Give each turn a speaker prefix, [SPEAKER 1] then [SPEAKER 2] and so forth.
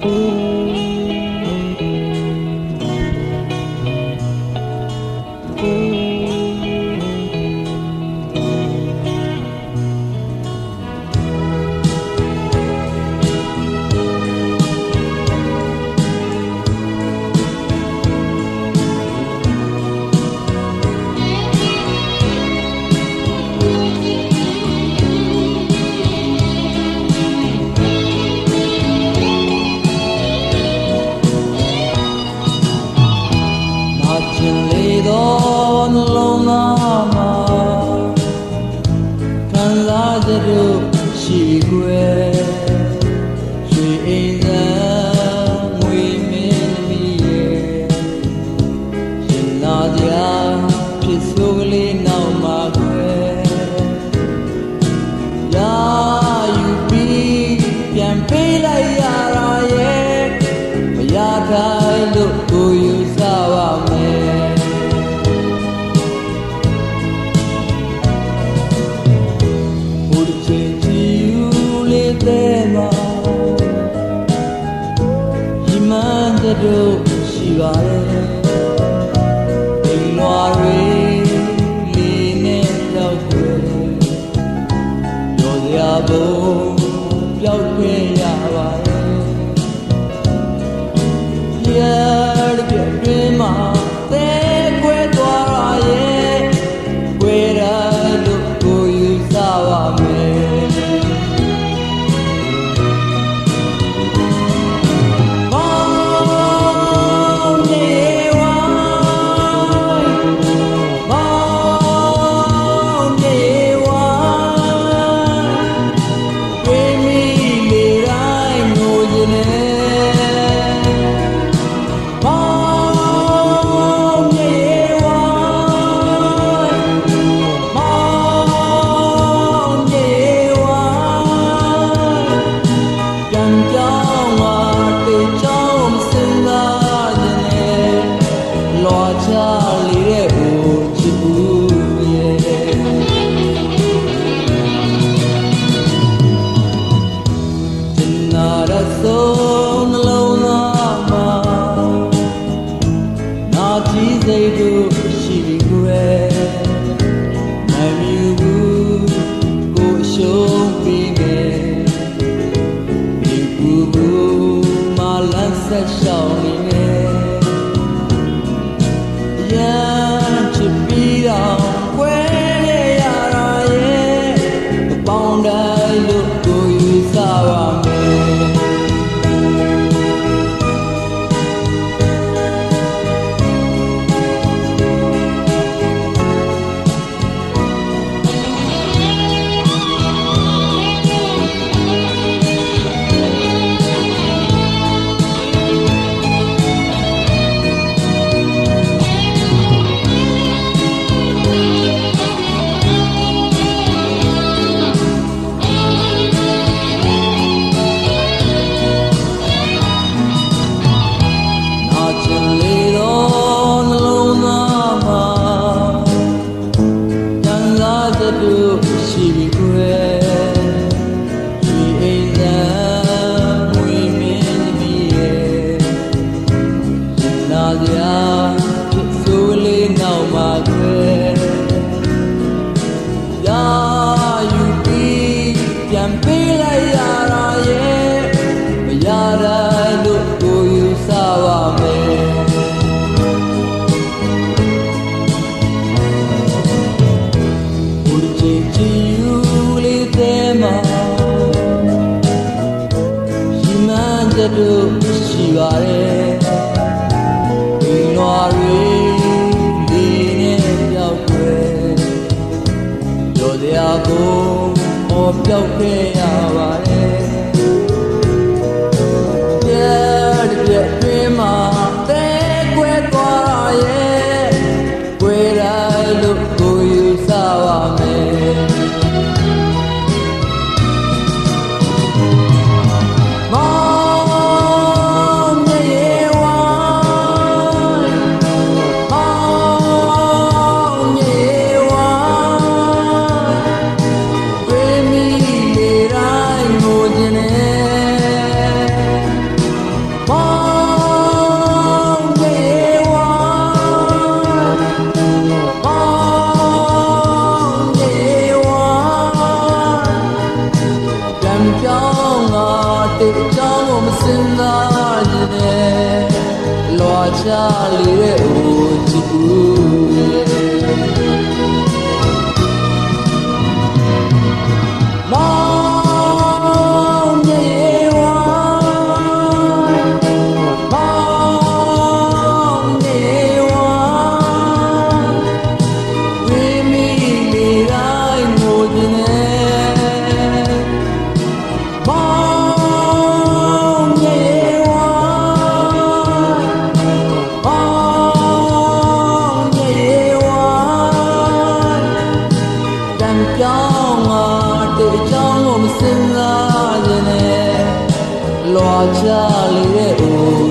[SPEAKER 1] Oh. ချက်တို့ရှိပါတယ်ဒီမွာတွေလေးနဲ့တော့တွေ့ရောစရာဘုံပြောက်ခွင့် 살았어 တို့ရှိပါတယ်ဒီနွားရီဒီနဲ့ပြောက်ွယ်ကြော်စရာကိုမော်ပြောက်ခဲ့ရပါတယ် Yeah, yeah. စဉ်းစားနေတယ်လွာချလေတဲ့ဦးချစ်ဦး တန်ကြောင်းငါတေချောင်းကိုမစင်စားခြင်းနဲ့လွာချလေတဲ့အို